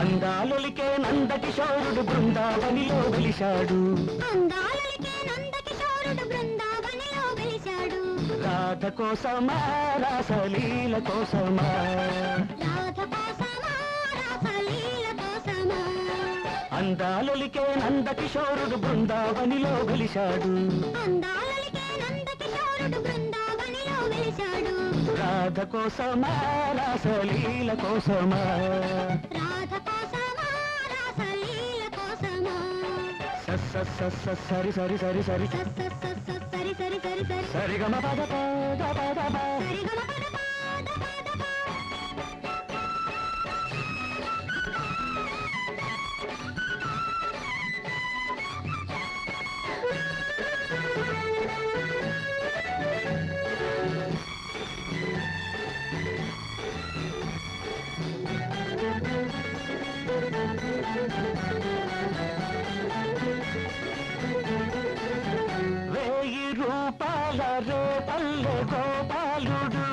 అందాలొలికే నందకిషోరుడు బృందావనిలో వెలిశాడు. అందాలకే నందకిషోరుడు బృందావనిలో వెలిశాడు. రాధ కోసమా రాసలీల కోసమా? రాధ కోసమా రాసలీల కోసమా? అందాలొలికే నందకిషోరుడు బృందావనిలో వెలిశాడు. అందాలకే నందకిషోరుడు బృందావనిలో వెలిశాడు. రాధ కోసమా రాసలీల కోసమా? சரி சரி சரி சரி சரி சரி. சரி சரி சரி சரி. சரி சரி రూపాల రేపల్లె గోపాలుడు.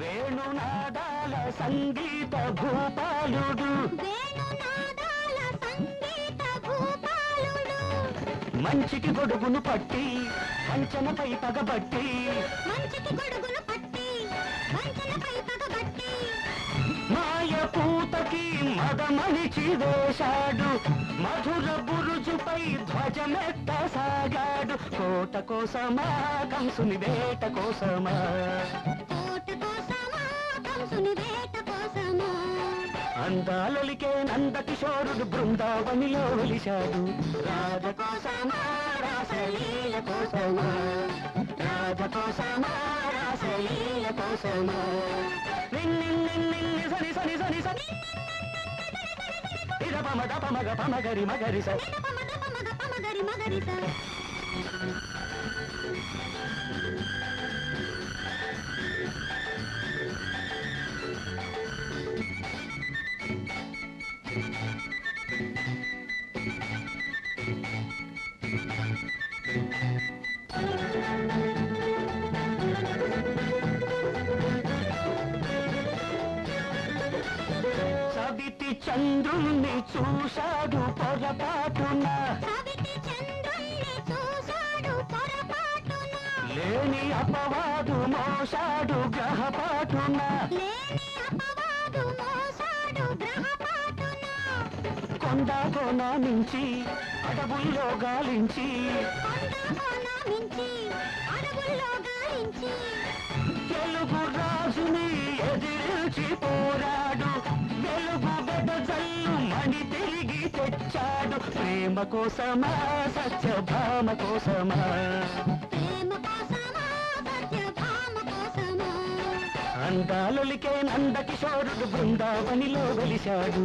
వేణునాదాల సంగీత భూపాలుడు మంచికి గొడుగును పట్టి వంచనపై పగబట్టి మంచికి గొడుగును మదమణిచి వేశాడు మధుర బురుజుపై ధ్వజమెత్త సాగాడు కోట కోసమా కంసుని వేట కోసమా? కోట కోసమా కంసుని వేట కోసమా? అందాలొలికే నందకిషోరుడు బృందావనిలో వెలిశాడు రాధ కోసమా రాసలీల కోసమా? రాధ కోసమా రాసలీల కోసమా? నిన్ని నిన్ని సని సని సని సని ఇద పమ ద పమగ పమగరి మగరి స నిదప మదప మగ పమగరి మగరి స సవితి చంద్రుణ్ణి సవితి చంద్రుణ్ణి చూశాడు పొరపాటున. లేని అపవాదు మోసాడు గ్రహపాటున. లేని అపవాదు మోసాడు గ్రహపాటున. కొండ కోన నుంచి అడవుల్లో గాలించి ప్రేమ కోసమా సత్య భామ కోసమా? అందాలొలికే నందకిషోరుడు బృందావనిలో వెలిశాడు.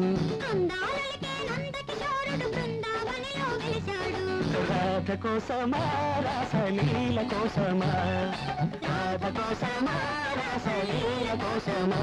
రాధ కోసమా రాసలీల కోసమా? రాధ కోసమా రాసలీల కోసమా?